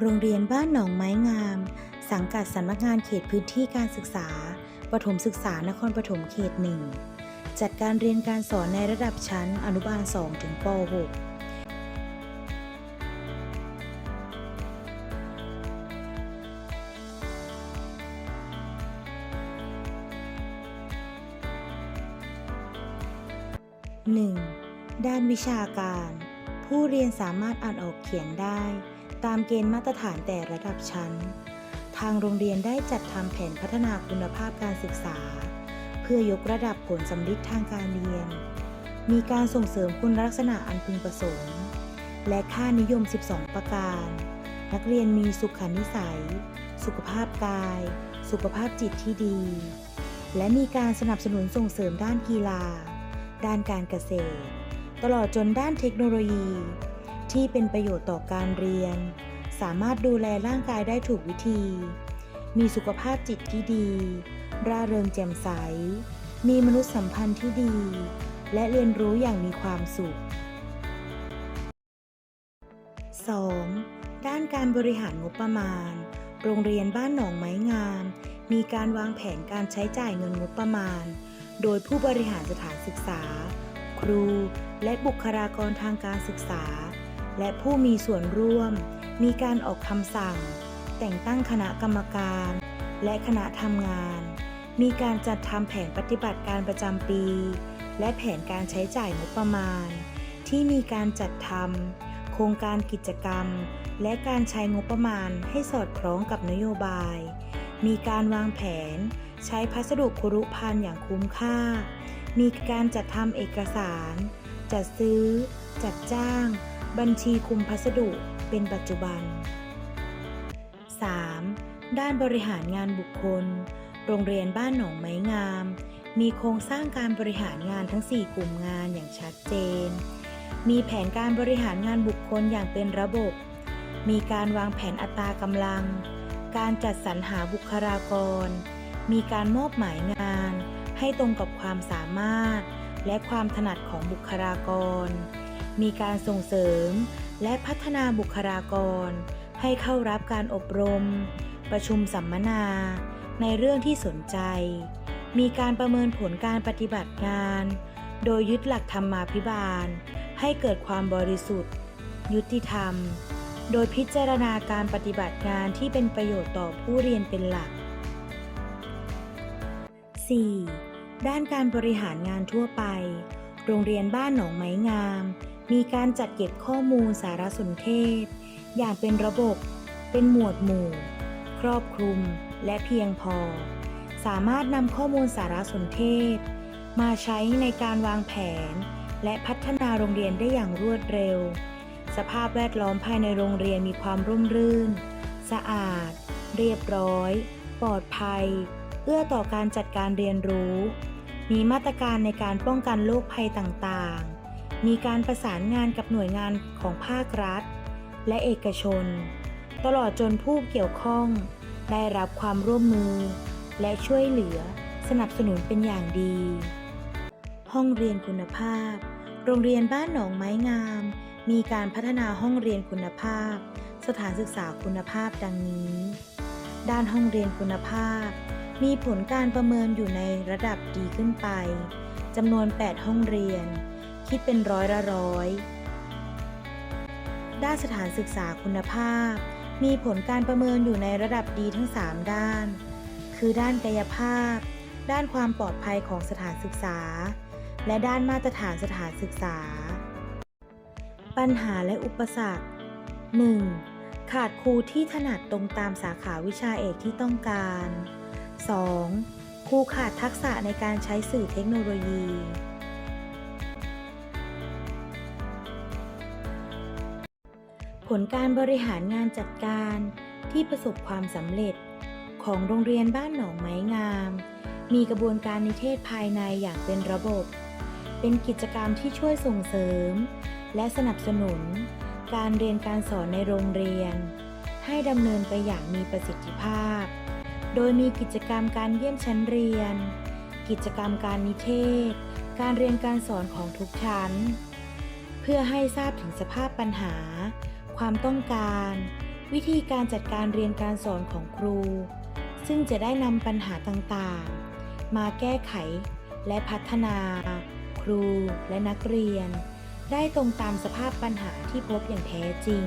โรงเรียนบ้านหนองไม้งาม สังกัดสำนักงานเขตพื้นที่การศึกษา ประถมศึกษานครปฐมเขตหนึ่งจัดการเรียนการสอนในระดับชั้นอนุบาล 2 ถึงป .6 1. ด้านวิชาการ ผู้เรียนสามารถอ่านออกเขียนได้ ตามเกณฑ์มาตรฐานแต่ระดับชั้น ทางโรงเรียนได้จัดทำแผนพัฒนาคุณภาพการศึกษา เพื่อยกระดับผลสำลิดทางการเรียน มีการส่งเสริมคุณลักษณะอันพึงประสงค์ และค่านิยม 12 ประการ นักเรียนมีสุขนิสัย สุขภาพกาย สุขภาพจิตที่ดี และมีการสนับสนุนส่งเสริมด้านกีฬา ด้านการเกษตร ตลอดจนด้านเทคโนโลยี ที่เป็นประโยชน์ต่อการเรียน สามารถดูแลร่างกายได้ถูกวิธี มีสุขภาพจิตที่ดี ร่าเริงแจ่มใส มีมนุษยสัมพันธ์ที่ดี และเรียนรู้อย่างมีความสุข 2. ด้านการบริหารงบประมาณ โรงเรียนบ้านหนองไม้งาม มีการวางแผนการใช้จ่ายเงินงบประมาณ โดยผู้บริหารสถานศึกษา ครู และบุคลากรทางการศึกษา และผู้มีส่วนร่วม มีการออกคำสั่ง แต่งตั้งคณะกรรมการ และคณะทำงาน มีการจัดทำแผนปฏิบัติการประจำปี และแผนการใช้จ่ายงบประมาณ ที่มีการจัดทำโครงการกิจกรรม และการใช้งบประมาณให้สอดคล้องกับนโยบาย มีการวางแผน ใช้พัสดุคุรุภัณฑ์อย่างคุ้มค่า มีการจัดทำเอกสาร จัดซื้อ จัดจ้าง บัญชีคุมพัสดุเป็นปัจจุบัน 3. ด้านบริหารงานบุคคล โรงเรียนบ้านหนองไม้งาม มีโครงสร้างการบริหารงานทั้ง 4 กลุ่มงานอย่างชัดเจน มีแผนการบริหารงานบุคคลอย่างเป็นระบบ มีการวางแผนอัตรากำลัง การจัดสรรหาบุคลากร มีการมอบหมายงาน ให้ตรงกับความสามารถ และความถนัดของบุคลากร มีการส่งเสริม และพัฒนาบุคลากร ให้เข้ารับการอบรม ประชุมสัมมนา ในเรื่องที่สนใจ มีการประเมินผลการปฏิบัติงาน โดยยึดหลักธรรมาภิบาล ให้เกิดความบริสุทธิ์ ยุติธรรม โดยพิจารณาการปฏิบัติงานที่เป็นประโยชน์ต่อผู้เรียนเป็นหลัก 4. ด้านการบริหารงานทั่วไป โรงเรียนบ้านหนองไม้งาม มีการจัดเก็บข้อมูลสารสนเทศ อย่างเป็นระบบ เป็นหมวดหมู่ ครอบคลุมและเพียงพอ สามารถนำข้อมูลสารสนเทศ มาใช้ในการวางแผน และพัฒนาโรงเรียนได้อย่างรวดเร็ว สภาพแวดล้อมภายในโรงเรียนมีความร่มรื่น สะอาด เรียบร้อย ปลอดภัย เอื้อต่อการจัดการเรียนรู้ มีมาตรการในการป้องกันโรคภัยต่างๆ มีการประสานงานกับหน่วยงานของภาครัฐ และเอกชน ตลอดจนผู้เกี่ยวข้อง ได้รับความร่วมมือ และช่วยเหลือสนับสนุนเป็นอย่างดี ห้องเรียนคุณภาพ โรงเรียนบ้านหนองไม้งาม มีการพัฒนาห้องเรียนคุณภาพ สถานศึกษาคุณภาพดังนี้ ด้านห้องเรียนคุณภาพ มีผลการประเมินอยู่ในระดับดีขึ้นไปจำนวน 8 ห้องเรียน คิดเป็นร้อยละร้อย ด้านสถานศึกษาคุณภาพ มีผลการประเมินอยู่ในระดับดีทั้ง 3 ด้าน คือด้านกายภาพ ด้านความปลอดภัยของสถานศึกษา และด้านมาตรฐานสถานศึกษา ปัญหาและอุปสรรค 1. ขาดครูที่ถนัดตรงตามสาขาวิชาเอกที่ต้องการ 2. ครูขาดทักษะในการใช้สื่อเทคโนโลยี ผลการบริหารงานจัดการที่ประสบความสำเร็จ ของโรงเรียนบ้านหนองไม้งาม มีกระบวนการนิเทศภายในอย่างเป็นระบบ เป็นกิจกรรมที่ช่วยส่งเสริม และสนับสนุน การเรียนการสอนในโรงเรียน ให้ดำเนินไปอย่างมีประสิทธิภาพ โดยมีกิจกรรมการเยี่ยมชั้นเรียน กิจกรรมการนิเทศ การเรียนการสอนของทุกชั้น เพื่อให้ทราบถึงสภาพปัญหา ความต้องการ วิธีการจัดการเรียนการสอนของครู ซึ่งจะได้นำปัญหาต่างๆ มาแก้ไขและพัฒนา ครูและนักเรียน ได้ตรงตามสภาพปัญหาที่พบอย่างแท้จริง